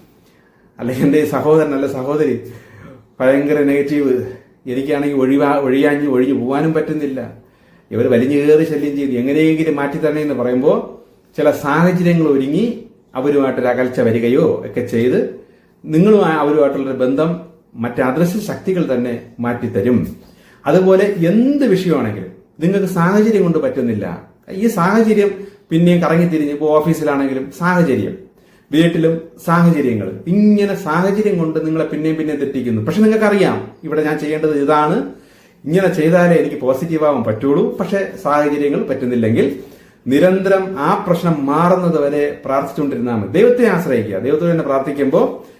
അല്ലെങ്കിൽ എന്റെ ഈ സഹോദരൻ അല്ല സഹോദരി ഭയങ്കര നെഗറ്റീവ് എനിക്കാണെങ്കിൽ ഒഴിവാ ഒഴിയാഞ്ഞ് ഒഴിഞ്ഞു പോകാനും പറ്റുന്നില്ല. ഇവർ വലിഞ്ഞു കയറി ശല്യം ചെയ്ത്. എങ്ങനെയെങ്കിലും മാറ്റി തന്നെ എന്ന് പറയുമ്പോൾ ചില സാഹചര്യങ്ങൾ ഒരുങ്ങി അവരുമായിട്ടൊരു അകൽച്ച വരികയോ ഒക്കെ ചെയ്ത് നിങ്ങളും അവരുമായിട്ടുള്ളൊരു ബന്ധം മറ്റ് അദൃശ്യ ശക്തികൾ തന്നെ മാറ്റിത്തരും. അതുപോലെ എന്ത് വിഷയമാണെങ്കിലും നിങ്ങൾക്ക് സാഹചര്യം കൊണ്ട് പറ്റുന്നില്ല. ഈ സാഹചര്യം പിന്നെയും കറങ്ങിത്തിരിഞ്ഞ് ഇപ്പോൾ ഓഫീസിലാണെങ്കിലും സാഹചര്യം വീട്ടിലും സാഹചര്യങ്ങൾ ഇങ്ങനെ സാഹചര്യം കൊണ്ട് നിങ്ങളെ പിന്നെയും പിന്നെയും തെറ്റിക്കുന്നു. പക്ഷെ നിങ്ങൾക്കറിയാം ഇവിടെ ഞാൻ ചെയ്യേണ്ടത് ഇതാണ്. ഇങ്ങനെ ചെയ്താലേ എനിക്ക് പോസിറ്റീവ് ആവാൻ പറ്റുള്ളൂ. പക്ഷെ സാഹചര്യങ്ങൾ പറ്റുന്നില്ലെങ്കിൽ നിരന്തരം ആ പ്രശ്നം മാറുന്നത് വരെ പ്രാർത്ഥിച്ചുകൊണ്ടിരുന്നാൽ മതി. ദൈവത്തെ ആശ്രയിക്കുക. ദൈവത്തോട് തന്നെ പ്രാർത്ഥിക്കുമ്പോൾ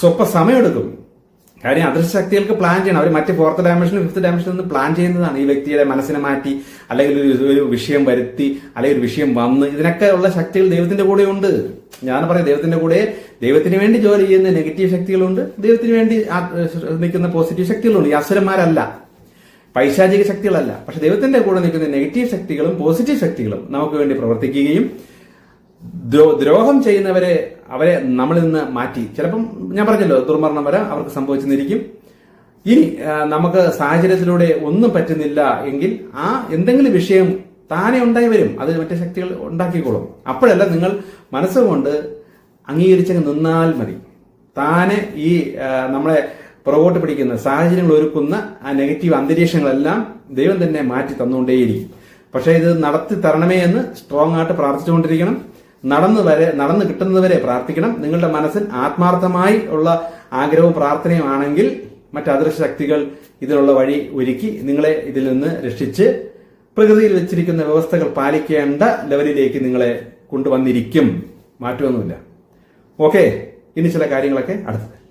സ്വപ്പ സമയമെടുക്കും. കാര്യം അദൃശ്യശക്തികൾക്ക് പ്ലാൻ ചെയ്യണം. അവർ മറ്റ് ഫോർത്ത് ഡയമെൻഷൻ ഫിഫ്ത്ത് ഡയമെൻഷനിൽ നിന്ന് പ്ലാൻ ചെയ്യുന്നതാണ്. ഈ വ്യക്തിയുടെ മനസ്സിനെ മാറ്റി അല്ലെങ്കിൽ ഒരു- വിഷയം വരുത്തി അല്ലെങ്കിൽ ഒരു വിഷയം വന്ന്. ഇതിനൊക്കെ ഉള്ള ശക്തികൾ ദൈവത്തിന്റെ കൂടെ ഉണ്ട്. ഞാൻ പറയാം ദൈവത്തിന്റെ കൂടെ ദൈവത്തിന് വേണ്ടി ജോലി ചെയ്യുന്ന നെഗറ്റീവ് ശക്തികളുണ്ട്. ദൈവത്തിന് വേണ്ടി നിൽക്കുന്ന പോസിറ്റീവ് ശക്തികളുണ്ട്. ഈ അസുരന്മാരല്ല. പൈശാചിക ശക്തികളല്ല. പക്ഷെ ദൈവത്തിന്റെ കൂടെ നിൽക്കുന്ന നെഗറ്റീവ് ശക്തികളും പോസിറ്റീവ് ശക്തികളും നമുക്ക് വേണ്ടി പ്രവർത്തിക്കുകയും ദ്രോഹം ചെയ്യുന്നവരെ അവരെ നമ്മളിൽ നിന്ന് മാറ്റി. ചിലപ്പം ഞാൻ പറഞ്ഞല്ലോ ദുർമരണം വരെ അവർക്ക് സംഭവിച്ചെന്നിരിക്കും. ഇനി നമുക്ക് സാഹചര്യത്തിലൂടെ ഒന്നും പറ്റുന്നില്ല എങ്കിൽ ആ എന്തെങ്കിലും വിഷയം താനെ ഉണ്ടായി വരും. അത് മറ്റേ ശക്തികൾ ഉണ്ടാക്കിക്കോളും. അപ്പോഴല്ല നിങ്ങൾ മനസ്സുകൊണ്ട് അംഗീകരിച്ചങ്ങ് നിന്നാൽ മതി. താനെ ഈ നമ്മളെ പുറകോട്ട് പിടിക്കുന്ന സാഹചര്യങ്ങൾ ഒരുക്കുന്ന ആ നെഗറ്റീവ് അന്തരീക്ഷങ്ങളെല്ലാം ദൈവം തന്നെ മാറ്റി തന്നുകൊണ്ടേയിരിക്കും. പക്ഷേ ഇത് നടത്തി തരണമേ എന്ന് സ്ട്രോങ് ആയിട്ട് പ്രാർത്ഥിച്ചുകൊണ്ടിരിക്കണം. നടന്നു വരെ നടന്നു കിട്ടുന്നതുവരെ പ്രാർത്ഥിക്കണം. നിങ്ങളുടെ മനസ്സിൽ ആത്മാർത്ഥമായി ഉള്ള ആഗ്രഹവും പ്രാർത്ഥനയും ആണെങ്കിൽ മറ്റ് അദൃശ്യ ശക്തികൾ ഇതിനുള്ള വഴി ഒരുക്കി നിങ്ങളെ ഇതിൽ നിന്ന് രക്ഷിച്ച് പ്രകൃതിയിൽ വെച്ചിരിക്കുന്ന വ്യവസ്ഥകൾ പാലിക്കേണ്ട ലെവലിലേക്ക് നിങ്ങളെ കൊണ്ടുവന്നിരിക്കും. മാറ്റമൊന്നുമില്ല. ഓക്കെ. ഇനി ചില കാര്യങ്ങളൊക്കെ അടുത്തത്.